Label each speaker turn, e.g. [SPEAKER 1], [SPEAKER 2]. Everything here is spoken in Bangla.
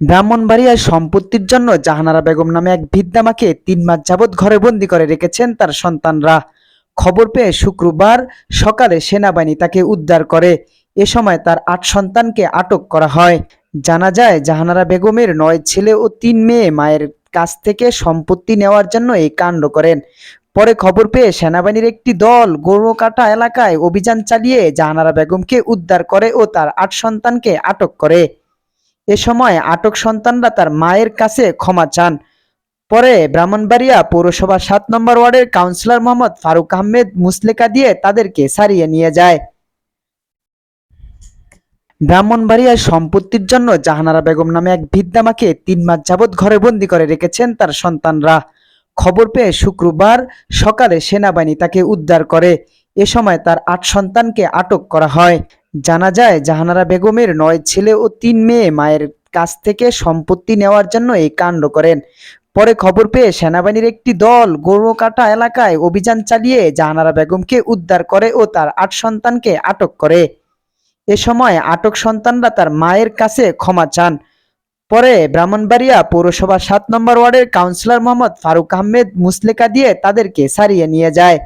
[SPEAKER 1] ব্রাহ্মণবাড়িয়ায় সম্পত্তির জন্য জাহানারা বেগম নামে এক বৃদ্ধামাকে তিন মাস যাবৎ ঘরে বন্দি করে রেখেছেন তার সন্তানরা। খবর পেয়ে শুক্রবার সকালে সেনাবাহিনী তাকে উদ্ধার করে। এ সময় তার আট সন্তানকে আটক করা হয়। জানা যায়, জাহানারা বেগমের নয় ছেলে ও তিন মেয়ে মায়ের কাছ থেকে সম্পত্তি নেওয়ার জন্য এই কাণ্ড করেন। পরে খবর পেয়ে সেনাবাহিনীর একটি দল গৌরকাটা এলাকায় অভিযান চালিয়ে জাহানারা বেগমকে উদ্ধার করে ও তার আট সন্তানকে আটক করে। এ সময় আটক সন্তানরা তার মায়ের কাছে ক্ষমা চান। পরে ব্রাহ্মণবাড়িয়া পৌরসভা সাত নম্বর ওয়ার্ডের কাউন্সিলর মোহাম্মদ ফারুক আহমেদ মুসলেকা দিয়ে তাদেরকে সারিয়ে নিয়ে যায়। ব্রাহ্মণবাড়িয়ায় সম্পত্তির জন্য জাহানারা বেগম নামে এক বৃদ্ধামাকে তিন মাস যাবৎ ঘরে বন্দি করে রেখেছেন তার সন্তানরা। খবর পেয়ে শুক্রবার সকালে সেনাবাহিনী তাকে উদ্ধার করে। এ সময় তার আট সন্তানকে আটক করা হয়। জানা যায়, জাহানারা বেগমের নয় ছেলে ও তিন মেয়ে মায়ের কাছ থেকে সম্পত্তি নেওয়ার জন্য এই কাণ্ড করেন। পরে খবর পেয়ে সেনাবাহিনীর একটি দল গৌরকাটা এলাকায় অভিযান চালিয়ে জাহানারা বেগমকে উদ্ধার করে ও তার আট সন্তানকে আটক করে। এ সময় আটক সন্তানরা তার মায়ের কাছে ক্ষমা চান। পরে ব্রাহ্মণবাড়িয়া পৌরসভা সাত নম্বর ওয়ার্ডের কাউন্সিলর মোহাম্মদ ফারুক আহমেদ মুসলেকা দিয়ে তাদেরকে সারিয়ে নিয়ে যায়।